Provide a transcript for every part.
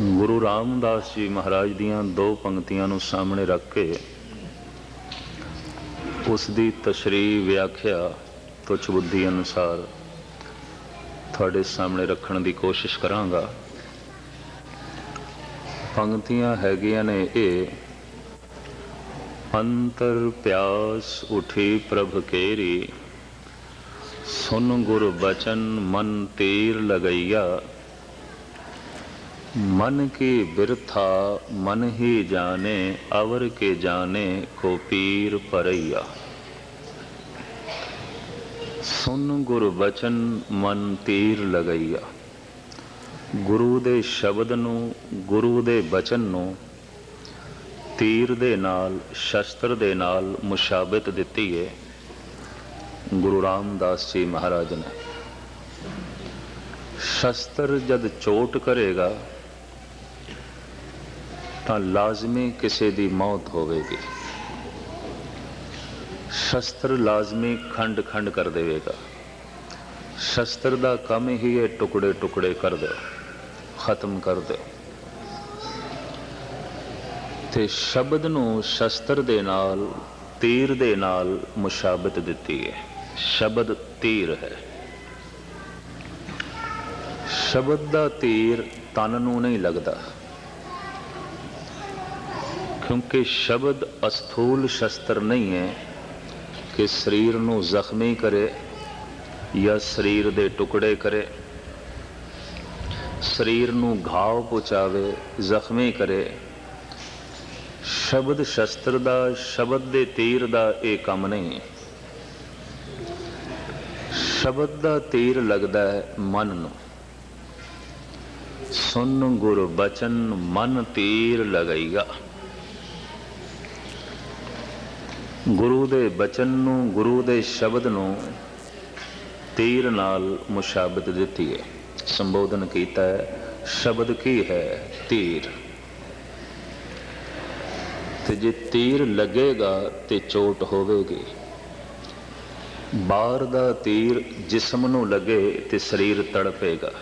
ਗੁਰੂ ਰਾਮਦਾਸ ਜੀ ਮਹਾਰਾਜ ਦੀਆਂ ਦੋ ਪੰਕਤੀਆਂ ਨੂੰ ਸਾਹਮਣੇ ਰੱਖ ਕੇ ਉਸ ਦੀ ਤਸ਼ਰੀਹ ਵਿਆਖਿਆ ਤੁਛ ਬੁੱਧੀ ਅਨੁਸਾਰ ਤੁਹਾਡੇ ਸਾਹਮਣੇ ਰੱਖਣ ਦੀ ਕੋਸ਼ਿਸ਼ ਕਰਾਂਗਾ। ਪੰਕਤੀਆਂ ਹੈਗੀਆਂ ਨੇ ਇਹ, ਅੰਤਰ ਪਿਆਸ ਉਠੀ ਪ੍ਰਭ ਕੇਰੀ, ਸੁਨ ਗੁਰ ਬਚਨ ਮਨ ਤੀਰ ਲਗਈਆ। मन की बिरथा मन ही जाने अवर के जाने को पीर परैया ਸੁਨ ਗੁਰ ਬਚਨ ਮਨ ਤੀਰ ਲਗਈਆ ਗੁਰੂ ਦੇ ਸ਼ਬਦ ਨੂੰ ਗੁਰੂ ਦੇ ਬਚਨ ਨੂੰ ਤੀਰ ਦੇ ਨਾਲ ਸ਼ਸਤਰ ਦੇ ਨਾਲ ਮੁਸ਼ਾਬਤ ਦਿੱਤੀ ਹੈ ਗੁਰੂ ਰਾਮਦਾਸ ਜੀ ਮਹਾਰਾਜ ਨੇ ਸ਼ਸਤਰ ਜਦ ਚੋਟ ਕਰੇਗਾ ਤਾਂ ਲਾਜ਼ਮੀ ਕਿਸੇ ਦੀ ਮੌਤ ਹੋਵੇਗੀ। ਸ਼ਸਤਰ ਲਾਜ਼ਮੀ ਖੰਡ ਖੰਡ ਕਰ ਦੇਵੇਗਾ। ਸ਼ਸਤਰ ਦਾ ਕੰਮ ਹੀ ਹੈ ਟੁਕੜੇ ਟੁਕੜੇ ਕਰ ਦਿਓ, ਖਤਮ ਕਰ ਦਿਓ। ਤੇ ਸ਼ਬਦ ਨੂੰ ਸ਼ਸਤਰ ਦੇ ਨਾਲ, ਤੀਰ ਦੇ ਨਾਲ ਮੁਸ਼ਾਬਤ ਦਿੱਤੀ ਹੈ। ਸ਼ਬਦ ਤੀਰ ਹੈ। ਸ਼ਬਦ ਦਾ ਤੀਰ ਤਨ ਨੂੰ ਨਹੀਂ ਲੱਗਦਾ। ਕਿਉਂਕਿ ਸ਼ਬਦ ਅਸਥੂਲ ਸ਼ਸਤਰ ਨਹੀਂ ਹੈ ਕਿ ਸਰੀਰ ਨੂੰ ਜ਼ਖਮੀ ਕਰੇ ਜਾਂ ਸਰੀਰ ਦੇ ਟੁਕੜੇ ਕਰੇ। ਸਰੀਰ ਨੂੰ ਘਾਵ ਪਹੁੰਚਾਵੇ, ਜ਼ਖਮੀ ਕਰੇ। ਸ਼ਬਦ ਸ਼ਸਤਰ ਦਾ, ਸ਼ਬਦ ਦੇ ਤੀਰ ਦਾ ਇਹ ਕੰਮ ਨਹੀਂ ਸ਼ਬਦ ਦਾ ਤੀਰ ਲੱਗਦਾ ਹੈ ਮਨ ਨੂੰ। ਸੁਨ ਗੁਰ ਬਚਨ, ਮਨ ਤੀਰ ਲਗਈਗਾ ਗੁਰੂ ਦੇ ਬਚਨ ਨੂੰ, ਗੁਰੂ ਦੇ ਸ਼ਬਦ ਨੂੰ ਤੀਰ ਨਾਲ ਮੁਸ਼ਾਬਤ ਦਿੱਤੀ ਹੈ। ਸੰਬੋਧਨ ਕੀਤਾ ਹੈ, ਸ਼ਬਦ ਕੀ ਹੈ? ਤੀਰ। ਤੇ ਜੇ ਤੀਰ ਲੱਗੇਗਾ ਤੇ ਚੋਟ ਹੋਵੇਗੀ। ਬਾਹਰ ਦਾ ਤੀਰ ਜਿਸਮ ਨੂੰ ਲੱਗੇ ਤੇ ਸਰੀਰ ਤੜਪੇਗਾ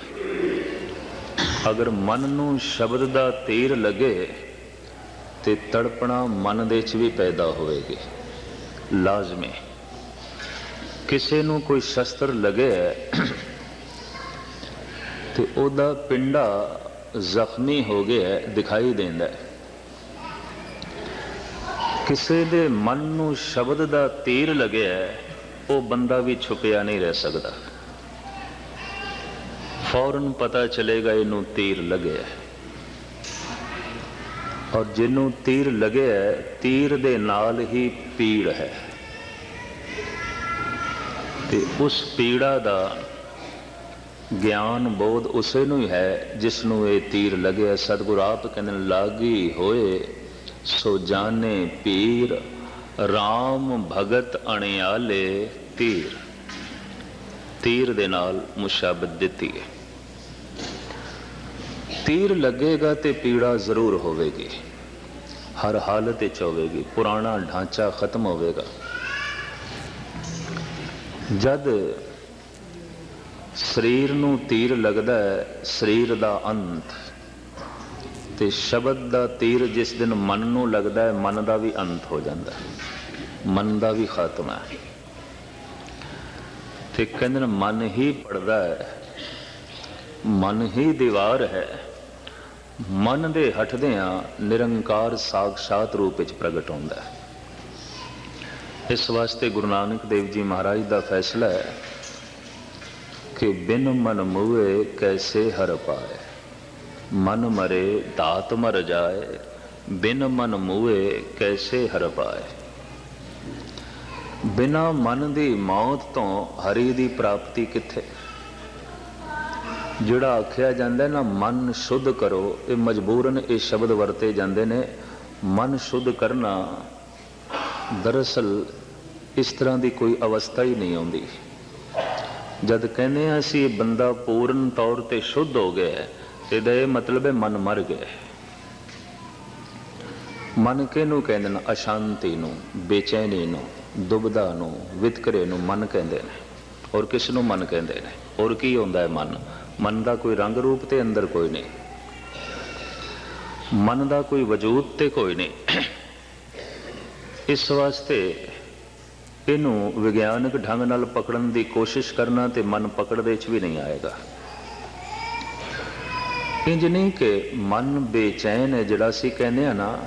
ਅਗਰ ਮਨ ਨੂੰ ਸ਼ਬਦ ਦਾ ਤੀਰ ਲੱਗੇ ਤੇ ਤੜਪਣਾ ਮਨ ਦੇ ਵਿੱਚ ਵੀ ਪੈਦਾ ਹੋਵੇਗੀ। ਲਾਜ਼ਮੀ। ਕਿਸੇ ਨੂੰ ਕੋਈ ਸ਼ਸਤਰ ਲਗੇ ਤੇ ਉਹਦਾ ਪਿੰਡਾ ਜ਼ਖਮੀ ਹੋ ਗਿਆ ਦਿਖਾਈ ਦਿੰਦਾ ਹੈ। ਕਿਸੇ ਦੇ ਮਨ ਨੂੰ ਸ਼ਬਦ ਦਾ ਤੀਰ ਲੱਗਿਆ ਉਹ ਬੰਦਾ ਵੀ ਛੁਪਿਆ ਨਹੀਂ ਰਹਿ ਸਕਦਾ। ਫੌਰਨ ਪਤਾ ਚਲੇਗਾ ਇਹਨੂੰ ਤੀਰ ਲੱਗਿਆ ਔਰ ਜਿਹਨੂੰ ਤੀਰ ਲੱਗਿਆ ਤੀਰ ਦੇ ਨਾਲ ਹੀ ਪੀੜ ਹੈ। ਤੇ ਉਸ ਪੀੜਾ ਦਾ ਗਿਆਨ ਬੋਧ ਉਸੇ ਨੂੰ ਹੀ ਹੈ, ਜਿਸ ਨੂੰ ਇਹ ਤੀਰ ਲੱਗਿਆ ਸਤਿਗੁਰ ਆਪ ਕਹਿੰਦੇ ਨੇ, ਲਾਗੀ ਹੋਏ, ਸੋ ਜਾਣੇ ਪੀਰ RAM ਭਗਤ ਅਣਿਆਲੇ ਤੀਰ। ਤੀਰ ਦੇ ਨਾਲ ਮੁਸ਼ਾਬਤ ਦਿੱਤੀ ਹੈ। ਤੀਰ ਲੱਗੇਗਾ ਤੇ ਪੀੜਾ ਜ਼ਰੂਰ ਹੋਵੇਗੀ। ਹਰ ਹਾਲਤ ਵਿੱਚ ਹੋਵੇਗੀ, ਪੁਰਾਣਾ ਢਾਂਚਾ ਖਤਮ ਹੋਵੇਗਾ। ਜਦ ਸਰੀਰ ਨੂੰ ਤੀਰ ਲੱਗਦਾ ਹੈ, ਸਰੀਰ ਦਾ ਅੰਤ, ਤੇ ਸ਼ਬਦ ਦਾ ਤੀਰ ਜਿਸ ਦਿਨ ਮਨ ਨੂੰ ਲੱਗਦਾ ਹੈ, ਮਨ ਦਾ ਵੀ ਅੰਤ ਹੋ ਜਾਂਦਾ ਹੈ। ਮਨ ਦਾ ਵੀ ਖਾਤਮਾ ਹੈ। ਤੇ ਕਹਿੰਦੇ ਨੇ, ਮਨ ਹੀ ਪੜਦਾ ਹੈ, ਮਨ ਹੀ ਦੀਵਾਰ ਹੈ। ਮਨ ਦੇ ਹਟਦਿਆਂ ਨਿਰੰਕਾਰ ਸਾਖਸ਼ਾਤ ਰੂਪ ਵਿੱਚ ਪ੍ਰਗਟ ਹੁੰਦਾ ਹੈ। ਇਸ ਵਾਸਤੇ ਗੁਰੂ ਨਾਨਕ ਦੇਵ ਜੀ ਮਹਾਰਾਜ ਦਾ ਫੈਸਲਾ ਹੈ ਕਿ ਬਿਨ ਮਨ ਮੂਏ ਕੈਸੇ ਹਰ ਪਾਏ, ਮਨ ਮਰੇ ਦਾਤ ਮਰ ਜਾਏ, ਬਿਨ ਮਨ ਮੂਏ ਕੈਸੇ ਹਰ ਪਾਏ। ਬਿਨਾ ਮਨ ਦੀ ਮੌਤ ਤੋਂ ਹਰੀ ਦੀ ਪ੍ਰਾਪਤੀ ਕਿੱਥੇ? ਜਿਹੜਾ ਆਖਿਆ ਜਾਂਦਾ ਨਾ, ਮਨ ਸ਼ੁੱਧ ਕਰੋ, ਇਹ ਮਜਬੂਰਨ ਇਹ ਸ਼ਬਦ ਵਰਤੇ ਜਾਂਦੇ ਨੇ। ਮਨ ਸ਼ੁੱਧ ਕਰਨਾ ਦਰਅਸਲ ਇਸ ਤਰ੍ਹਾਂ ਦੀ ਕੋਈ ਅਵਸਥਾ ਹੀ ਨਹੀਂ ਆਉਂਦੀ। ਜਦ ਕਹਿੰਦੇ ਆ ਅਸੀਂ ਇਹ ਬੰਦਾ ਪੂਰਨ ਤੌਰ ਤੇ ਸ਼ੁੱਧ ਹੋ ਗਿਆ ਇਹਦਾ ਇਹ ਮਤਲਬ ਹੈ ਮਨ ਮਰ ਗਿਆ ਮਨ ਕਿਹਨੂੰ ਕਹਿੰਦੇ ਨੇ? ਅਸ਼ਾਂਤੀ ਨੂੰ, ਬੇਚੈਨੀ ਨੂੰ ਦੁਬਦਾ ਨੂੰ, ਵਿਤਕਰੇ ਨੂੰ ਮਨ ਕਹਿੰਦੇ ਨੇ। ਔਰ ਕਿਸ ਨੂੰ ਮਨ ਕਹਿੰਦੇ ਨੇ? ਔਰ ਕੀ ਹੁੰਦਾ ਹੈ ਮਨ? ਮਨ ਦਾ ਕੋਈ ਰੰਗ ਰੂਪ ਤੇ ਅੰਦਰ ਕੋਈ ਨਹੀਂ। ਮਨ ਦਾ ਕੋਈ ਵਜੂਦ ਤੇ ਕੋਈ ਨਹੀਂ। ਇਸ ਵਾਸਤੇ ਇਹਨੂੰ ਵਿਗਿਆਨਕ ਢੰਗ ਨਾਲ ਪਕੜਨ ਦੀ ਕੋਸ਼ਿਸ਼ ਕਰਨਾ ਤੇ ਮਨ ਪਕੜਦੇ ਚ ਵੀ ਨਹੀਂ ਆਏਗਾ। ਇੰਜ ਨਹੀਂ ਕਿ ਮਨ ਬੇਚੈਨ ਹੈ, ਜਿਹੜਾ ਅਸੀਂ ਕਹਿੰਦੇ ਆ ਨਾ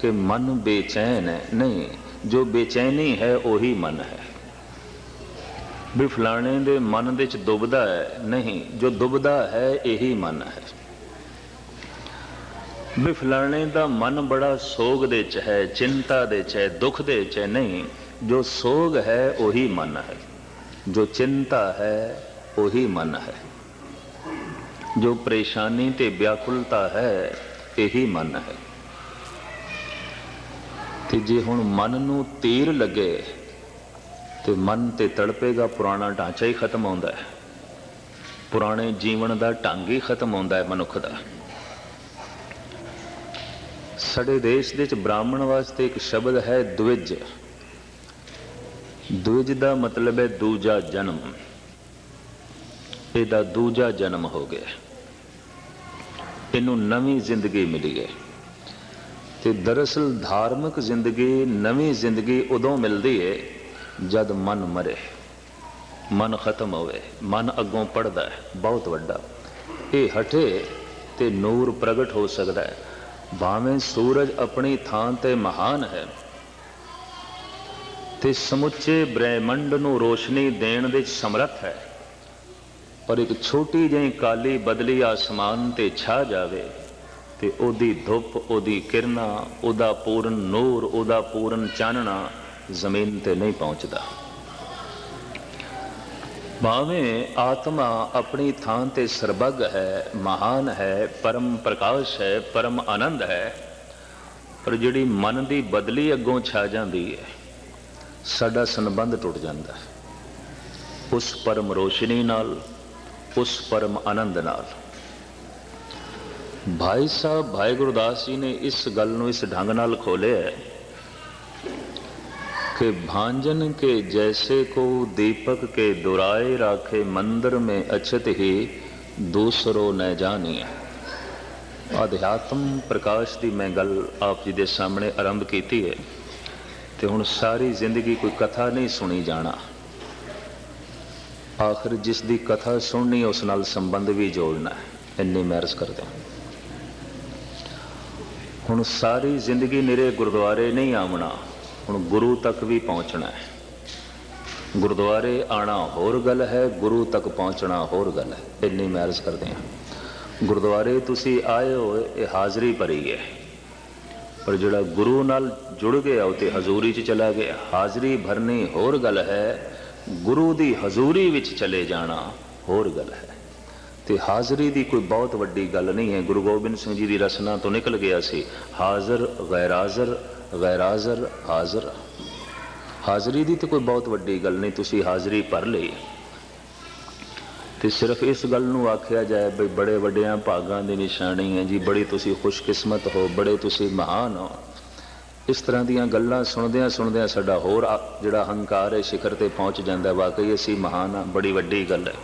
ਕਿ ਮਨ ਬੇਚੈਨ ਹੈ। ਨਹੀਂ, ਜੋ ਬੇਚੈਨੀ ਹੈ, ਉਹੀ ਮਨ ਹੈ। ਵੀ ਫਲਾਣੇ ਦੇ ਮਨ ਦੇ ਚ ਦੁਬਦਾ ਹੈ। ਨਹੀਂ, ਜੋ ਦੁਬਦਾ ਹੈ, ਇਹੀ ਮਨ ਹੈ। ਵੀ ਫਲਾਣੇ ਦਾ ਮਨ ਬੜਾ ਸੋਗ ਦੇ ਚ ਹੈ, ਚਿੰਤਾ ਦੇ ਚ ਹੈ, ਦੁੱਖ ਦੇ ਚ ਹੈ। ਨਹੀਂ, ਜੋ ਸੋਗ ਹੈ, ਉਹੀ ਮਨ ਹੈ। ਜੋ ਚਿੰਤਾ ਹੈ, ਉਹੀ ਮਨ ਹੈ। ਜੋ ਪਰੇਸ਼ਾਨੀ ਤੇ ਵਿਆਕੁਲਤਾ ਹੈ, ਇਹੀ ਮਨ ਹੈ। ਤੇ ਜੇ ਹੁਣ ਮਨ ਨੂੰ ਤੀਰ ਲੱਗੇ ਤੇ ਮਨ ਤੇ ਤੜਪੇਗਾ, ਪੁਰਾਣਾ ਢਾਂਚਾ ਹੀ ਖਤਮ ਆਉਂਦਾ ਹੈ। ਪੁਰਾਣੇ ਜੀਵਨ ਦਾ ਢੰਗ ਹੀ ਖਤਮ ਆਉਂਦਾ ਹੈ ਮਨੁੱਖ ਦਾ। ਸਾਡੇ ਦੇਸ਼ ਦੇ ਵਿੱਚ ਬ੍ਰਾਹਮਣ ਵਾਸਤੇ ਇੱਕ ਸ਼ਬਦ ਹੈ ਦਵਿਜ। ਦਵਿਜ ਦਾ ਮਤਲਬ ਹੈ ਦੂਜਾ ਜਨਮ। ਇਹਦਾ ਦੂਜਾ ਜਨਮ ਹੋ ਗਿਆ। ਇਹਨੂੰ ਨਵੀਂ ਜ਼ਿੰਦਗੀ ਮਿਲੀ ਹੈ। ਤੇ ਦਰਅਸਲ ਧਾਰਮਿਕ ਜ਼ਿੰਦਗੀ ਨਵੀਂ ਜ਼ਿੰਦਗੀ ਉਦੋਂ ਮਿਲਦੀ ਹੈ ਜਦ ਮਨ ਮਰੇ, ਮਨ ਖਤਮ ਹੋਵੇ, ਮਨ ਅੱਗੋਂ ਪੜਦਾ ਹੈ, ਬਹੁਤ ਵੱਡਾ। ਇਹ ਹਟੇ ਤੇ ਨੂਰ ਪ੍ਰਗਟ ਹੋ ਸਕਦਾ ਹੈ। ਭਾਵੇਂ ਸੂਰਜ ਆਪਣੀ ਥਾਂ ਤੇ ਮਹਾਨ ਹੈ, ਤੇ ਸਮੁੱਚੇ ਬ੍ਰਹਿਮੰਡ ਨੂੰ ਰੋਸ਼ਨੀ ਦੇਣ ਦੇ ਸਮਰੱਥ ਹੈ, ਪਰ ਇੱਕ ਛੋਟੀ ਜਿਹੀ ਕਾਲੀ ਬਦਲੀ ਆਸਮਾਨ ਤੇ ਛਾ ਜਾਵੇ, ਤੇ ਉਹਦੀ ਧੁੱਪ, ਉਹਦੀ ਕਿਰਨਾਂ, ਉਹਦਾ ਪੂਰਨ ਨੂਰ, ਉਹਦਾ ਪੂਰਨ ਚਾਨਣਾ ਜ਼ਮੀਨ ਤੇ ਨਹੀਂ ਪਹੁੰਚਦਾ। ਭਾਵੇਂ ਆਤਮਾ ਆਪਣੀ ਥਾਂ ਤੇ ਸਰਬੱਗ ਹੈ, ਮਹਾਨ ਹੈ, ਪਰਮ ਪ੍ਰਕਾਸ਼ ਹੈ, ਪਰਮ ਆਨੰਦ ਹੈ, ਪਰ ਜਿਹੜੀ ਮਨ ਦੀ ਬਦਲੀ ਅੱਗੋਂ ਛਾ ਜਾਂਦੀ ਹੈ, ਸਾਡਾ ਸੰਬੰਧ ਟੁੱਟ ਜਾਂਦਾ ਹੈ। ਉਸ ਪਰਮ ਰੋਸ਼ਨੀ ਨਾਲ, ਉਸ ਪਰਮ ਆਨੰਦ ਨਾਲ। ਭਾਈ ਸਾਹਿਬ, ਭਾਈ ਗੁਰਦਾਸ ਜੀ ਨੇ ਇਸ ਗੱਲ ਨੂੰ ਇਸ ਢੰਗ ਨਾਲ ਖੋਲਿਆ ਹੈ कि भांजन के जैसे को दीपक के दुराए राखे मंदिर में अछत ही दूसरो न जानिए ਅਧਿਆਤਮ ਪ੍ਰਕਾਸ਼ ਦੀ ਮੈਂ ਗੱਲ ਆਪ ਜੀ ਦੇ ਸਾਹਮਣੇ ਆਰੰਭ ਕੀਤੀ ਹੈ ਤੇ ਹੁਣ ਸਾਰੀ ਜ਼ਿੰਦਗੀ ਕੋਈ ਕਥਾ ਨਹੀਂ ਸੁਣੀ ਜਾਣਾ ਆਖਰ ਜਿਸ ਦੀ ਕਥਾ ਸੁਣਨੀ ਉਸ ਨਾਲ ਸੰਬੰਧ ਵੀ ਜੋੜਨਾ ਹੈ ਇੰਨੀ ਮੈਰਸ ਕਰਦੇ ਹਾਂ ਹੁਣ ਸਾਰੀ ਜ਼ਿੰਦਗੀ ਮੇਰੇ ਗੁਰਦੁਆਰੇ ਨਹੀਂ ਆਵਣਾ ਹੁਣ ਗੁਰੂ ਤੱਕ ਵੀ ਪਹੁੰਚਣਾ ਹੈ। ਗੁਰਦੁਆਰੇ ਆਣਾ ਹੋਰ ਗੱਲ ਹੈ, ਗੁਰੂ ਤੱਕ ਪਹੁੰਚਣਾ ਹੋਰ ਗੱਲ ਹੈ। ਇੰਨੀ ਮੈਰਜ ਕਰਦੇ ਹਾਂ। ਗੁਰਦੁਆਰੇ ਤੁਸੀਂ ਆਏ ਹੋ, ਇਹ ਹਾਜ਼ਰੀ ਭਰੀ ਹੈ। ਪਰ ਜਿਹੜਾ ਗੁਰੂ ਨਾਲ ਜੁੜ ਗਿਆ, ਉਹ ਤੇ ਹਜ਼ੂਰੀ 'ਚ ਚਲਾ ਗਿਆ। ਹਾਜ਼ਰੀ ਭਰਨੀ ਹੋਰ ਗੱਲ ਹੈ, ਗੁਰੂ ਦੀ ਹਜ਼ੂਰੀ ਵਿੱਚ ਚਲੇ ਜਾਣਾ ਹੋਰ ਗੱਲ ਹੈ। ਤੇ ਹਾਜ਼ਰੀ ਦੀ ਕੋਈ ਬਹੁਤ ਵੱਡੀ ਗੱਲ ਨਹੀਂ ਹੈ। ਗੁਰੂ ਗੋਬਿੰਦ ਸਿੰਘ ਜੀ ਦੀ ਰਸਨਾ ਤੋਂ ਨਿਕਲ ਗਿਆ ਸੀ। ਹਾਜ਼ਰ ਗੈਰ ਹਾਜ਼ਰ ਗੈਰ ਹਾਜ਼ਰ ਹਾਜ਼ਰ। ਹਾਜ਼ਰੀ ਦੀ ਤੇ ਕੋਈ ਬਹੁਤ ਵੱਡੀ ਗੱਲ ਨਹੀਂ, ਤੁਸੀਂ ਹਾਜ਼ਰੀ ਭਰ ਲਈ। ਤੇ ਸਿਰਫ ਇਸ ਗੱਲ ਨੂੰ ਆਖਿਆ ਜਾਏ ਬਈ ਬੜੇ ਵੱਡਿਆਂ ਭਾਗਾਂ ਦੀ ਨਿਸ਼ਾਨੀ ਹੈ ਜੀ, ਬੜੀ ਤੁਸੀਂ ਖੁਸ਼ਕਿਸਮਤ ਹੋ, ਬੜੇ ਤੁਸੀਂ ਮਹਾਨ ਹੋ। ਇਸ ਤਰ੍ਹਾਂ ਦੀਆਂ ਗੱਲਾਂ ਸੁਣਦਿਆਂ ਸੁਣਦਿਆਂ ਸਾਡਾ ਹੋਰ ਜਿਹੜਾ ਹੰਕਾਰ ਹੈ, ਸਿਖਰ ਤੇ ਪਹੁੰਚ ਜਾਂਦਾ ਵਾਕਈ ਅਸੀਂ ਮਹਾਨ ਆ ਬੜੀ ਵੱਡੀ ਗੱਲ ਹੈ।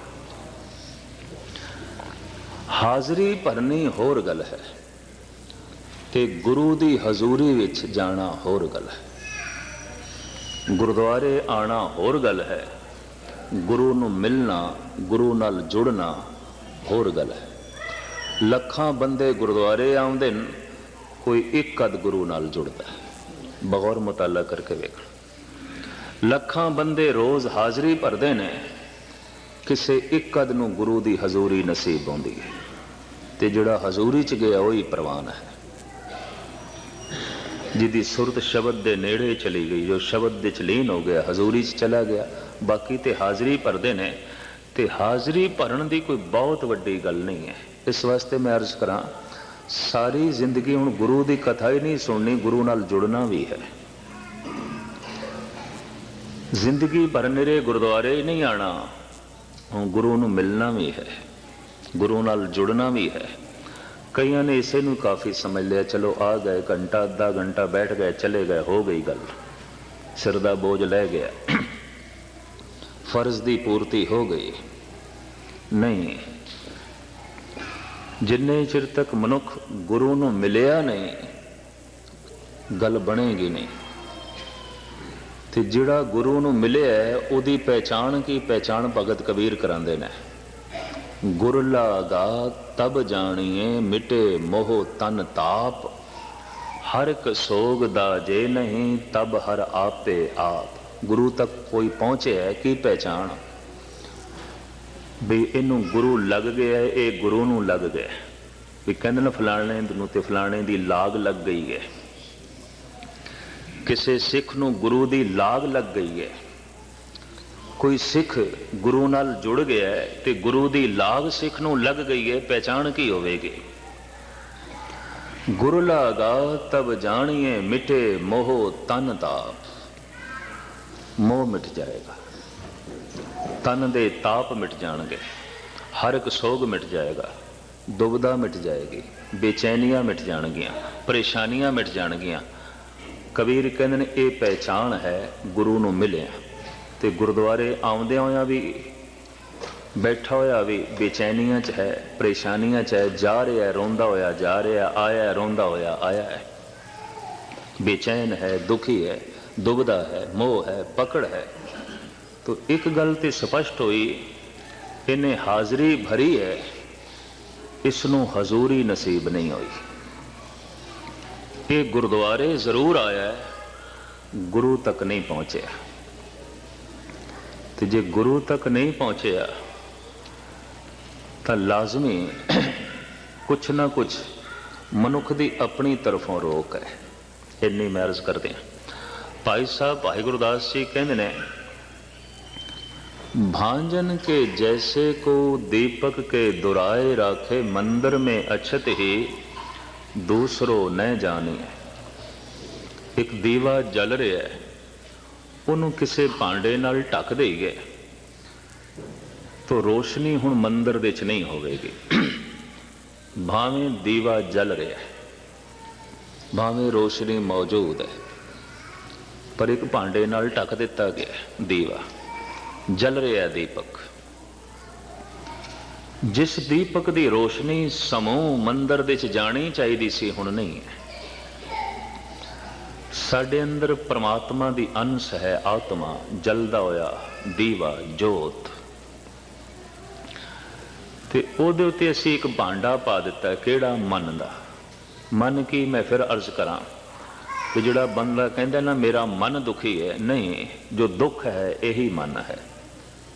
ਹਾਜ਼ਰੀ ਭਰਨੀ ਹੋਰ ਗੱਲ ਹੈ। ਤੇ ਗੁਰੂ ਦੀ ਹਜ਼ੂਰੀ ਵਿੱਚ ਜਾਣਾ ਹੋਰ ਗੱਲ ਹੈ। ਗੁਰਦੁਆਰੇ ਆਣਾ ਹੋਰ ਗੱਲ ਹੈ। ਗੁਰੂ ਨੂੰ ਮਿਲਣਾ, ਗੁਰੂ ਨਾਲ ਜੁੜਨਾ ਹੋਰ ਗੱਲ ਹੈ। ਲੱਖਾਂ ਬੰਦੇ ਗੁਰਦੁਆਰੇ ਆਉਂਦੇ ਨੇ, ਕੋਈ ਇੱਕ ਅਦ ਗੁਰੂ ਨਾਲ ਜੁੜਦਾ ਹੈ। ਬਗੌਰ ਮੁਤਾਲਾ ਕਰਕੇ ਵੇਖ ਲੱਖਾਂ ਬੰਦੇ ਰੋਜ਼ ਹਾਜ਼ਰੀ ਭਰਦੇ ਨੇ, ਕਿਸੇ ਇੱਕ ਅਦ ਨੂੰ ਗੁਰੂ ਦੀ ਹਜ਼ੂਰੀ ਨਸੀਬ ਆਉਂਦੀ ਹੈ। ਤੇ ਜਿਹੜਾ ਹਜ਼ੂਰੀ ਚ ਗਿਆ, ਉਹ ਹੀ ਪ੍ਰਵਾਨ ਹੈ। ਜਿਹਦੀ ਸੁਰਤ ਸ਼ਬਦ ਦੇ ਨੇੜੇ ਚਲੀ ਗਈ, ਜੋ ਸ਼ਬਦ ਦੇ ਚ ਲੀਨ ਹੋ ਗਿਆ, ਹਜ਼ੂਰੀ ਚ ਚਲਾ ਗਿਆ। ਬਾਕੀ ਤੇ ਹਾਜ਼ਰੀ ਭਰਦੇ ਨੇ। ਤੇ ਹਾਜ਼ਰੀ ਭਰਨ ਦੀ ਕੋਈ ਬਹੁਤ ਵੱਡੀ ਗੱਲ ਨਹੀਂ ਹੈ। ਇਸ ਵਾਸਤੇ ਮੈਂ ਅਰਜ਼ ਕਰਾਂ, ਸਾਰੀ ਜ਼ਿੰਦਗੀ ਹੁਣ ਗੁਰੂ ਦੀ ਕਥਾ ਹੀ ਨਹੀਂ ਸੁਣਨੀ, ਗੁਰੂ ਨਾਲ ਜੁੜਨਾ ਵੀ ਹੈ। ਜ਼ਿੰਦਗੀ ਭਰ ਨਿਰੇ ਗੁਰਦੁਆਰੇ ਹੀ ਨਹੀਂ ਆਣਾ, ਹੁਣ ਗੁਰੂ ਨੂੰ ਮਿਲਣਾ ਵੀ ਹੈ। ਗੁਰੂ ਨਾਲ ਜੁੜਨਾ ਵੀ ਹੈ। ਕਈਆਂ ਨੇ ਇਸੇ ਨੂੰ ਕਾਫੀ ਸਮਝ ਲਿਆ, ਚਲੋ ਆ ਗਏ, ਘੰਟਾ, ਅੱਧਾ ਘੰਟਾ ਬੈਠ ਗਏ, ਚਲੇ ਗਏ, ਹੋ ਗਈ ਗੱਲ। ਸਿਰ ਦਾ ਬੋਝ ਲੈ ਗਿਆ। ਫਰਜ਼ ਦੀ ਪੂਰਤੀ ਹੋ ਗਈ। ਨਹੀਂ, ਜਿੰਨੇ ਚਿਰ ਤੱਕ ਮਨੁੱਖ ਗੁਰੂ ਨੂੰ ਮਿਲਿਆ ਨਹੀਂ, ਗੱਲ ਬਣੇਗੀ ਨਹੀਂ। ਤੇ ਜਿਹੜਾ ਗੁਰੂ ਨੂੰ ਮਿਲਿਆ ਉਹਦੀ ਪਹਿਚਾਣ ਕੀ? ਪਹਿਚਾਣ ਭਗਤ ਕਬੀਰ ਕਰਾਉਂਦੇ ਨੇ। ਗੁਰ ਲਾਗਾ ਤਬ ਜਾਣੀਏ ਮਿਟੇ ਮੋਹ ਤਨ ਤਾਪ। ਹਰ ਇੱਕ ਸੋਗ ਦਾ ਜੇ ਨਹੀਂ ਤਬ ਹਰ ਆਪੇ ਆਪ। ਗੁਰੂ ਤੱਕ ਕੋਈ ਪਹੁੰਚਿਆ ਹੈ, ਕੀ ਪਹਿਚਾਣ? ਵੀ ਇਹਨੂੰ ਗੁਰੂ ਲੱਗ ਗਿਆ ਹੈ, ਇਹ ਗੁਰੂ ਨੂੰ ਲੱਗ ਗਿਆ ਵੀ ਕਹਿੰਦੇ ਨੇ ਫਲਾਣੇ ਨੂੰ ਤੇ ਫਲਾਣੇ ਦੀ ਲਾਗ ਲੱਗ ਗਈ ਹੈ। ਕਿਸੇ ਸਿੱਖ ਨੂੰ ਗੁਰੂ ਦੀ ਲਾਗ ਲੱਗ ਗਈ ਹੈ। ਕੋਈ ਸਿੱਖ ਗੁਰੂ ਨਾਲ ਜੁੜ ਗਿਆ ਹੈ ਤੇ ਗੁਰੂ ਦੀ ਲਾਗ ਸਿੱਖ ਨੂੰ ਲੱਗ ਗਈ ਹੈ, ਪਹਿਚਾਣ ਕੀ ਹੋਵੇਗੀ? ਗੁਰ ਲਾਗਾ ਤਬ ਜਾਣੀਏ ਮਿਟੇ ਮੋਹ ਤਨ ਤਾਪ ਮੋਹ ਮਿਟ ਜਾਏਗਾ। ਤਨ ਦੇ ਤਾਪ ਮਿਟ ਜਾਣਗੇ। ਹਰ ਇੱਕ ਸੋਗ ਮਿਟ ਜਾਏਗਾ। ਦੁਬਦਾ ਮਿਟ ਜਾਏਗੀ। ਬੇਚੈਨੀਆਂ ਮਿਟ ਜਾਣਗੀਆਂ। ਪਰੇਸ਼ਾਨੀਆਂ ਮਿਟ ਜਾਣਗੀਆਂ। ਕਬੀਰ ਕਹਿੰਦੇ ਨੇ, ਇਹ ਪਹਿਚਾਣ ਹੈ ਗੁਰੂ ਨੂੰ ਮਿਲਿਆ। ਤੇ ਗੁਰਦੁਆਰੇ ਆਉਂਦਿਆਂ ਹੋਇਆ ਵੀ, ਬੈਠਾ ਹੋਇਆ ਵੀ ਬੇਚੈਨੀਆਂ 'ਚ ਹੈ, ਪਰੇਸ਼ਾਨੀਆਂ 'ਚ ਹੈ, ਜਾ ਰਿਹਾ ਰੋਂਦਾ ਹੋਇਆ, ਜਾ ਰਿਹਾ, ਆਇਆ ਰੋਂਦਾ ਹੋਇਆ, ਆਇਆ ਹੈ। ਬੇਚੈਨ ਹੈ, ਦੁਖੀ ਹੈ ਦੁਬਦਾ ਹੈ, ਮੋਹ ਹੈ, ਪਕੜ ਹੈ। ਤੋ ਇੱਕ ਗੱਲ ਤੇ ਸਪਸ਼ਟ ਹੋਈ, ਇਹਨੇ ਹਾਜ਼ਰੀ ਭਰੀ ਹੈ ਇਸ ਨੂੰ ਹਜ਼ੂਰੀ ਨਸੀਬ ਨਹੀਂ ਹੋਈ। ਇਹ ਗੁਰਦੁਆਰੇ ਜ਼ਰੂਰ ਆਇਆ ਗੁਰੂ ਤੱਕ ਨਹੀਂ ਪਹੁੰਚਿਆ। ਤੇ ਜੇ ਗੁਰੂ ਤੱਕ ਨਹੀਂ ਪਹੁੰਚਿਆ ਤਾਂ ਲਾਜ਼ਮੀ ਕੁਛ ਨਾ ਕੁਛ ਮਨੁੱਖ ਦੀ ਆਪਣੀ ਤਰਫੋਂ ਰੋਕ ਹੈ ਇੰਨੀ ਮੈਂ ਅਰਜ਼ ਕਰਦੇ ਹਾਂ ਭਾਈ ਸਾਹਿਬ ਭਾਈ ਗੁਰਦਾਸ ਜੀ ਕਹਿੰਦੇ ਨੇ भांजन के जैसे को दीपक के दुराए राखे मंदिर में अछत ही दूसरो न जाने ਇੱਕ ਦੀਵਾ ਜਲ ਰਿਹਾ ਹੈ ਉਹਨੂੰ ਕਿਸੇ ਭਾਂਡੇ ਨਾਲ ਢੱਕ ਦੇਈਏ ਤਾਂ ਰੋਸ਼ਨੀ ਹੁਣ ਮੰਦਰ ਦੇ ਚ ਨਹੀਂ ਹੋਵੇਗੀ। ਭਾਵੇਂ ਦੀਵਾ ਜਲ ਰਿਹਾ ਹੈ, ਭਾਵੇਂ ਰੋਸ਼ਨੀ ਮੌਜੂਦ ਹੈ, ਪਰ ਇੱਕ ਭਾਂਡੇ ਨਾਲ ਢੱਕ ਦਿੱਤਾ ਗਿਆ ਦੀਵਾ। ਜਲ ਰਿਹਾ ਦੀਪਕ। ਜਿਸ ਦੀਪਕ ਦੀ ਰੋਸ਼ਨੀ ਸਮੂਹ ਮੰਦਰ ਦੇ ਚ ਜਾਣੀ ਚਾਹੀਦੀ ਸੀ, ਹੁਣ ਨਹੀਂ ਹੈ। ਸਾਡੇ ਅੰਦਰ ਪ੍ਰਮਾਤਮਾ ਦੀ ਅੰਸ਼ ਹੈ ਆਤਮਾ, ਜਲਦਾ ਹੋਇਆ ਦੀਵਾ, ਜੋਤ। ਤੇ ਉਹਦੇ ਉੱਤੇ ਅਸੀਂ ਇੱਕ ਭਾਂਡਾ ਪਾ ਦਿੱਤਾ, ਕਿਹੜਾ? ਮਨ ਦਾ। ਮਨ ਕੀ ਮੈਂ ਫਿਰ ਅਰਜ਼ ਕਰਾਂ ਕਿ ਜਿਹੜਾ ਬੰਦਾ ਕਹਿੰਦਾ ਨਾ, ਮੇਰਾ ਮਨ ਦੁਖੀ ਹੈ, ਨਹੀਂ, ਜੋ ਦੁੱਖ ਹੈ, ਇਹੀ ਮਨ ਹੈ।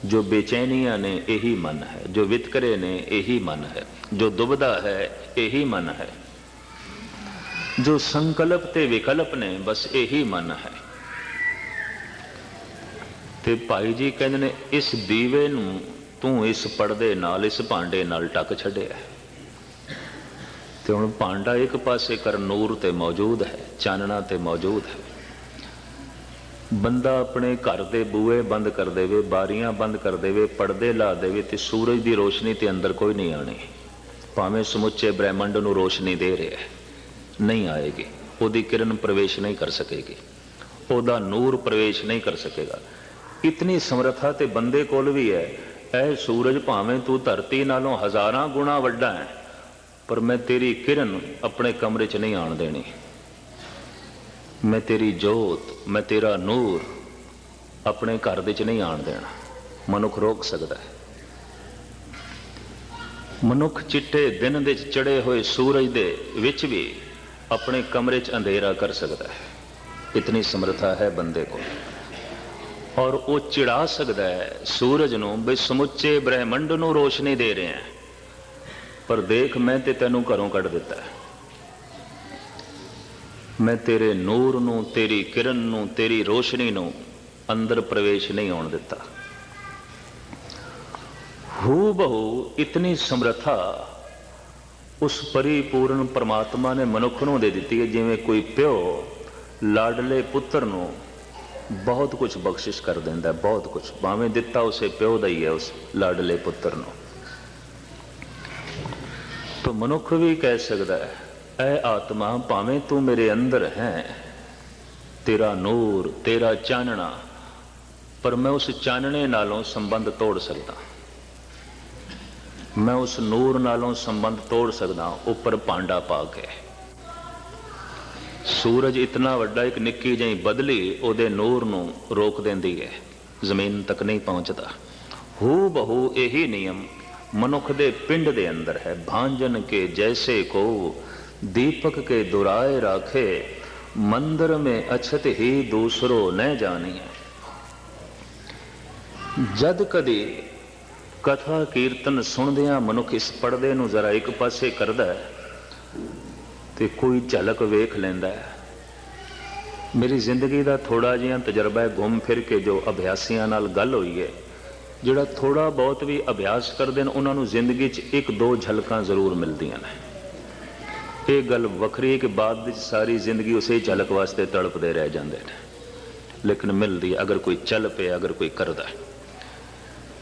ਜੋ ਬੇਚੈਨੀਆਂ ਨੇ, ਇਹੀ ਮਨ ਹੈ। ਜੋ ਵਿਤਕਰੇ ਨੇ, ਇਹੀ ਮਨ ਹੈ। ਜੋ ਦੁਬਦਾ ਹੈ, ਇਹੀ ਮਨ ਹੈ। ਜੋ ਸੰਕਲਪ ਤੇ ਵਿਕਲਪ ਨੇ, ਬਸ ਇਹੀ ਮਨ ਹੈ। ਤੇ ਭਾਈ ਜੀ ਕਹਿੰਦੇ ਨੇ, ਇਸ ਦੀਵੇ ਨੂੰ ਤੂੰ ਇਸ ਪਰਦੇ ਨਾਲ, ਇਸ ਭਾਂਡੇ ਨਾਲ ਟੱਕ ਛੱਡਿਆ। ਤੇ ਹੁਣ ਭਾਂਡਾ ਇੱਕ ਪਾਸੇ ਕਰ ਨੂਰ ਤੇ ਮੌਜੂਦ ਹੈ, ਚਾਨਣਾ ਤੇ ਮੌਜੂਦ ਹੈ। ਬੰਦਾ ਆਪਣੇ ਘਰ ਦੇ ਬੂਹੇ ਬੰਦ ਕਰ ਦੇਵੇ, ਬਾਰੀਆਂ ਬੰਦ ਕਰ ਦੇਵੇ, ਪਰਦੇ ਲਾ ਦੇਵੇ ਤੇ ਸੂਰਜ ਦੀ ਰੋਸ਼ਨੀ ਤੇ ਅੰਦਰ ਕੋਈ ਨਹੀਂ ਆਣੀ ਭਾਵੇਂ ਸਮੁੱਚੇ ਬ੍ਰਹਿਮੰਡ ਨੂੰ ਰੋਸ਼ਨੀ ਦੇ ਰਿਹਾ ਹੈ। ਨਹੀਂ ਆਏਗੀ। ਉਹਦੀ ਕਿਰਨ ਪ੍ਰਵੇਸ਼ ਨਹੀਂ ਕਰ ਸਕੇਗੀ। ਉਹਦਾ ਨੂਰ ਪ੍ਰਵੇਸ਼ ਨਹੀਂ ਕਰ ਸਕੇਗਾ। ਇਤਨੀ ਸਮਰੱਥਾ ਤੇ ਬੰਦੇ ਕੋਲ ਵੀ ਹੈ, ਐ ਸੂਰਜ ਭਾਵੇਂ ਤੂੰ ਧਰਤੀ ਨਾਲੋਂ ਹਜ਼ਾਰਾਂ ਗੁਣਾ ਵੱਡਾ ਹੈ, ਪਰ ਮੈਂ ਤੇਰੀ ਕਿਰਨ ਆਪਣੇ ਕਮਰੇ 'ਚ ਨਹੀਂ ਆਣ ਦੇਣੀ। ਮੈਂ ਤੇਰੀ ਜੋਤ, ਮੈਂ ਤੇਰਾ ਨੂਰ ਆਪਣੇ ਘਰ ਦੇ 'ਚ ਨਹੀਂ ਆਣ ਦੇਣਾ। ਮਨੁੱਖ ਰੋਕ ਸਕਦਾ ਹੈ। ਮਨੁੱਖ ਚਿੱਟੇ ਦਿਨ ਦੇ ਚੜੇ ਹੋਏ ਸੂਰਜ ਦੇ ਵਿੱਚ ਵੀ ਆਪਣੇ ਕਮਰੇ 'ਚ ਅੰਧੇਰਾ ਕਰ ਸਕਦਾ ਹੈ। ਇਤਨੀ ਸਮਰੱਥਾ ਹੈ ਬੰਦੇ ਕੋਲ। ਔਰ ਉਹ ਚਿੜਾ ਸਕਦਾ ਹੈ, ਸੂਰਜ ਨੂੰ ਬਈ ਸਮੁੱਚੇ ਬ੍ਰਹਿਮੰਡ ਨੂੰ ਰੋਸ਼ਨੀ ਦੇ ਰਿਹਾ ਹੈ। ਪਰ ਦੇਖ ਮੈਂ ਤੇ ਤੈਨੂੰ ਘਰੋਂ ਕੱਢ ਦਿੱਤਾ ਹੈ। ਮੈਂ ਤੇਰੇ ਨੂਰ ਨੂੰ, ਤੇਰੀ ਕਿਰਨ ਨੂੰ, ਤੇਰੀ ਰੋਸ਼ਨੀ ਨੂੰ ਅੰਦਰ ਪ੍ਰਵੇਸ਼ ਨਹੀਂ ਹੋਣ ਦਿੱਤਾ। ਹੂ ਬਹੂ ਇਤਨੀ ਸਮਰੱਥਾ ਉਸ ਪਰਿਪੂਰਨ ਪਰਮਾਤਮਾ ਨੇ ਮਨੁੱਖ ਨੂੰ ਦੇ ਦਿੱਤੀ ਹੈ, ਜਿਵੇਂ ਕੋਈ ਪਿਓ ਲਾਡਲੇ ਪੁੱਤਰ ਨੂੰ ਬਹੁਤ ਕੁਝ ਬਖਸ਼ਿਸ਼ ਕਰ ਦਿੰਦਾ ਬਹੁਤ ਕੁਝ ਭਾਵੇਂ ਦਿੱਤਾ ਉਸੇ ਪਿਓ ਦਾ ਹੀ ਹੈ, ਉਸ ਲਾਡਲੇ ਪੁੱਤਰ ਨੂੰ। ਤਾਂ ਮਨੁੱਖ ਵੀ ਕਹਿ ਸਕਦਾ ਹੈ, ਐ ਆਤਮਾ, ਭਾਵੇਂ ਤੂੰ ਮੇਰੇ ਅੰਦਰ ਹੈ, ਤੇਰਾ ਨੂਰ, ਤੇਰਾ ਚਾਨਣਾ, ਪਰ ਮੈਂ ਉਸ ਚਾਨਣੇ ਨਾਲੋਂ ਸੰਬੰਧ ਤੋੜ ਸਕਦਾ ਮੈਂ ਉਸ ਨੂਰ ਨਾਲੋਂ ਸੰਬੰਧ ਤੋੜ ਸਕਦਾ ਉੱਪਰ ਪਾਂਡਾ ਪਾ ਕੇ। ਸੂਰਜ ਇਤਨਾ ਵੱਡਾ, ਇੱਕ ਨਿੱਕੀ ਜਿਹੀ ਬਦਲੀ ਉਹਦੇ ਨੂਰ ਨੂੰ ਰੋਕ ਦਿੰਦੀ ਹੈ। ਜ਼ਮੀਨ ਤੱਕ ਨਹੀਂ ਪਹੁੰਚਦਾ। ਹੂ ਬਹੂ ਇਹੀ ਨਿਯਮ ਮਨੁੱਖ ਦੇ ਪਿੰਡ ਦੇ ਅੰਦਰ ਹੈ। ਭਾਂਜਨ ਕੇ ਜੈਸੇ ਕੋ, ਦੀਪਕ ਕੇ ਦੁਰਾਏ ਰਾਖੇ, ਮੰਦਰ ਮੇ ਅਛਤ ਹੀ ਦੂਸਰੋ ਨ ਜਾਣੀਏ ਜਦ ਕਦੇ ਕਥਾ ਕੀਰਤਨ ਸੁਣਦਿਆਂ ਮਨੁੱਖ ਇਸ ਪਰਦੇ ਨੂੰ ਜ਼ਰਾ ਇੱਕ ਪਾਸੇ ਕਰਦਾ ਹੈ ਤੇ ਕੋਈ ਝਲਕ ਵੇਖ ਲੈਂਦਾ ਹੈ। ਮੇਰੀ ਜ਼ਿੰਦਗੀ ਦਾ ਥੋੜਾ ਜਿਹਾ ਤਜਰਬਾ ਹੈ ਘੁੰਮ ਫਿਰ ਕੇ ਜੋ ਅਭਿਆਸੀਆਂ ਨਾਲ ਗੱਲ ਹੋਈ ਹੈ, ਜਿਹੜਾ ਥੋੜਾ ਬਹੁਤ ਵੀ ਅਭਿਆਸ ਕਰਦੇ ਨੇ, ਉਹਨਾਂ ਨੂੰ ਜ਼ਿੰਦਗੀ 'ਚ ਇੱਕ ਦੋ ਝਲਕਾਂ ਜ਼ਰੂਰ ਮਿਲਦੀਆਂ ਨੇ। ਇਹ ਗੱਲ ਵੱਖਰੀ ਹੈ ਕਿ ਬਾਅਦ ਵਿੱਚ ਸਾਰੀ ਜ਼ਿੰਦਗੀ ਉਸੇ ਝਲਕ ਵਾਸਤੇ ਤੜਪਦੇ ਰਹਿ ਜਾਂਦੇ ਨੇ। ਲੇਕਿਨ ਮਿਲਦੀ ਅਗਰ ਕੋਈ ਚੱਲ ਪਿਆ, ਅਗਰ ਕੋਈ ਕਰਦਾ ਹੈ।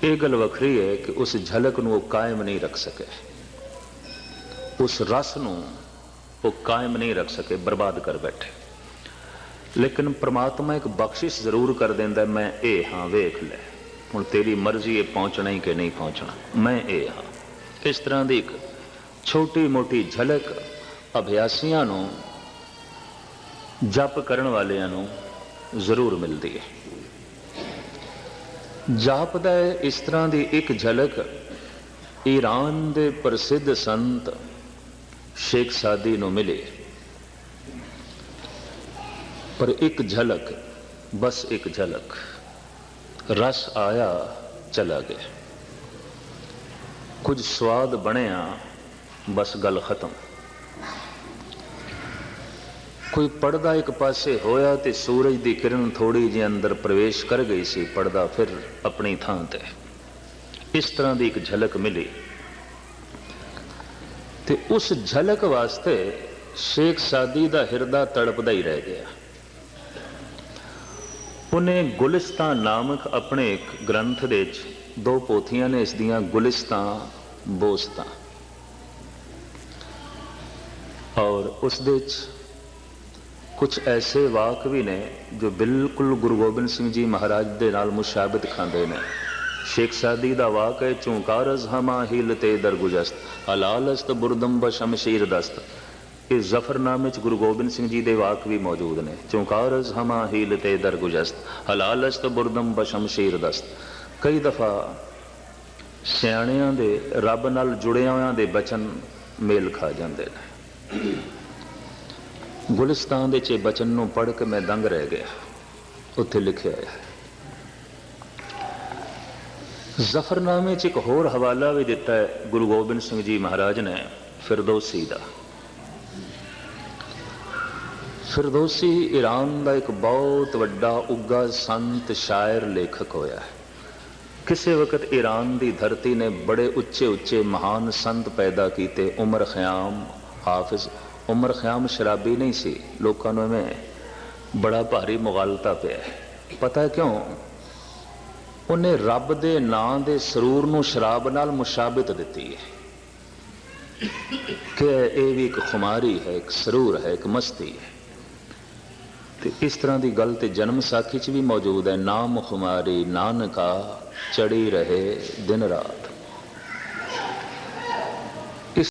ਇਹ ਗੱਲ ਵੱਖਰੀ ਹੈ ਕਿ ਉਸ ਝਲਕ ਨੂੰ ਉਹ ਕਾਇਮ ਨਹੀਂ ਰੱਖ ਸਕੇ। ਉਸ ਰਸ ਨੂੰ ਉਹ ਕਾਇਮ ਨਹੀਂ ਰੱਖ ਸਕੇ, ਬਰਬਾਦ ਕਰ ਬੈਠੇ। ਲੇਕਿਨ ਪ੍ਰਮਾਤਮਾ ਇੱਕ ਬਖਸ਼ਿਸ਼ ਜ਼ਰੂਰ ਕਰ ਦਿੰਦਾ, ਮੈਂ ਇਹ ਹਾਂ, ਵੇਖ ਲੈ। ਹੁਣ ਤੇਰੀ ਮਰਜ਼ੀ ਹੈ, ਪਹੁੰਚਣਾ ਹੀ ਕਿ ਨਹੀਂ ਪਹੁੰਚਣਾ। ਮੈਂ ਇਹ ਹਾਂ। ਇਸ ਤਰ੍ਹਾਂ ਦੀ ਇੱਕ ਛੋਟੀ ਮੋਟੀ ਝਲਕ ਅਭਿਆਸੀਆਂ ਨੂੰ ਜਪ ਕਰਨ ਵਾਲਿਆਂ ਨੂੰ ਜ਼ਰੂਰ ਮਿਲਦੀ ਹੈ। ਜਾਪਦਾ ਹੈ ਇਸ ਤਰ੍ਹਾਂ ਦੀ ਇੱਕ ਝਲਕ, ਈਰਾਨ ਦੇ ਪ੍ਰਸਿੱਧ ਸੰਤ ਸ਼ੇਖ ਸਾਦੀ ਨੂੰ ਮਿਲੇ। ਪਰ ਇੱਕ ਝਲਕ, ਬਸ ਇੱਕ ਝਲਕ, ਰਸ ਆਇਆ, ਚਲਾ ਗਿਆ। ਕੁਝ ਸਵਾਦ ਬਣਿਆ, ਬਸ ਗੱਲ ਖਤਮ। ਕੋਈ ਪਰਦਾ ਇੱਕ ਪਾਸੇ ਹੋਇਆ ਤੇ ਸੂਰਜ ਦੀ ਕਿਰਨ ਥੋੜੀ ਜਿਹੀ ਅੰਦਰ ਪ੍ਰਵੇਸ਼ ਕਰ ਗਈ ਸੀ ਪਰਦਾ ਫਿਰ ਆਪਣੀ ਥਾਂ ਤੇ। ਇਸ ਤਰ੍ਹਾਂ ਦੀ ਇੱਕ ਝਲਕ ਮਿਲੀ। ਤੇ ਉਸ ਝਲਕ ਵਾਸਤੇ ਸ਼ੇਖ ਸਾਦੀ ਦਾ ਹਿਰਦਾ ਤੜਪਦਾ ਹੀ ਰਹਿ ਗਿਆ। ਉਹਨੇ ਗੁਲਿਸਤਾਨ ਨਾਮਕ ਆਪਣੇ ਇੱਕ ਗ੍ਰੰਥ ਦੇ ਵਿੱਚ ਦੋ ਪੋਥੀਆਂ ਨੇ, ਇਸ ਦੀਆਂ ਗੁਲਿਸਤਾਨ ਬੋਸਤਾਂ ਔਰ ਉਸ ਦੇ ਵਿੱਚ ਕੁਝ ਐਸੇ ਵਾਕ ਵੀ ਨੇ ਜੋ ਬਿਲਕੁਲ ਗੁਰੂ ਗੋਬਿੰਦ ਸਿੰਘ ਜੀ ਮਹਾਰਾਜ ਦੇ ਨਾਲ ਮੁਸ਼ਾਬਤ ਖਾਂਦੇ ਨੇ। ਸ਼ੇਖ ਸਾਦੀ ਦਾ ਵਾਕ ਹੈ ਚੌਂਕਾਰਜ਼ ਹਮਾ ਹਿਲਤੇ ਦਰਗੁਜਸਤ ਹਲਾਲਸਤ ਬੁਰਦੰਬ ਸ਼ਮਸ਼ੀਰ ਦਸਤ। ਇਹ ਜ਼ਫਰਨਾਮੇ ਚ ਗੁਰੂ ਗੋਬਿੰਦ ਸਿੰਘ ਜੀ ਦੇ ਵਾਕ ਵੀ ਮੌਜੂਦ ਨੇ। ਚੌਂਕਾਰਜ਼ ਹਮਾ ਹਿਲਤੇ ਦਰਗੁਜਸਤ ਹਲਾਲਸਤ ਬੁਰਦੰਬ ਸ਼ਮਸ਼ੀਰ ਦਸਤ। ਕਈ ਦਫਾ ਸਿਆਣਿਆਂ ਦੇ ਰੱਬ ਨਾਲ ਜੁੜਿਆਂ ਹੋਇਆਂ ਦੇ ਬਚਨ ਮੇਲ ਖਾ ਜਾਂਦੇ ਨੇ। ਗੁਲਿਸਤਾਨ ਦੇ ਚ ਬਚਨ ਨੂੰ ਪੜ੍ਹ ਕੇ ਮੈਂ ਦੰਗ ਰਹਿ ਗਿਆ। ਉੱਥੇ ਲਿਖਿਆ ਹੈ, ਜ਼ਫਰਨਾਮੇ 'ਚ ਇੱਕ ਹੋਰ ਹਵਾਲਾ ਵੀ ਦਿੱਤਾ ਹੈ, ਗੁਰੂ ਗੋਬਿੰਦ ਸਿੰਘ ਜੀ ਮਹਾਰਾਜ ਨੇ, ਫਿਰਦੌਸੀ ਦਾ। ਫਿਰਦੌਸੀ ਈਰਾਨ ਦਾ ਇੱਕ ਬਹੁਤ ਵੱਡਾ ਉੱਗਾ ਸੰਤ ਸ਼ਾਇਰ ਲੇਖਕ ਹੋਇਆ ਹੈ। ਕਿਸੇ ਵਕਤ ਈਰਾਨ ਦੀ ਧਰਤੀ ਨੇ ਬੜੇ ਉੱਚੇ ਉੱਚੇ ਮਹਾਨ ਸੰਤ ਪੈਦਾ ਕੀਤੇ ਉਮਰ ਖਿਆਮ ਹਾਫਿਜ਼। ਉਮਰ ਖਿਆਮ ਸ਼ਰਾਬੀ ਨਹੀਂ ਸੀ। ਲੋਕਾਂ ਨੂੰ ਐਵੇਂ ਬੜਾ ਭਾਰੀ ਮੁਗਾਲਤਾ ਪਿਆ। ਪਤਾ ਕਿਉਂ? ਉਹਨੇ ਰੱਬ ਦੇ ਨਾਂ ਦੇ ਸਰੂਰ ਨੂੰ ਸ਼ਰਾਬ ਨਾਲ ਮੁਸ਼ਾਬਤ ਦਿੱਤੀ ਹੈ। ਕਿ ਇਹ ਵੀ ਇੱਕ ਖੁਮਾਰੀ ਹੈ, ਇੱਕ ਸਰੂਰ ਹੈ, ਇੱਕ ਮਸਤੀ ਹੈ। ਤੇ ਇਸ ਤਰ੍ਹਾਂ ਦੀ ਗੱਲ ਤੇ ਜਨਮ ਸਾਖੀ 'ਚ ਵੀ ਮੌਜੂਦ ਹੈ। ਨਾਮ ਖੁਮਾਰੀ ਨਾਨਕਾ ਚੜੀ ਰਹੇ ਦਿਨ ਰਾਤ।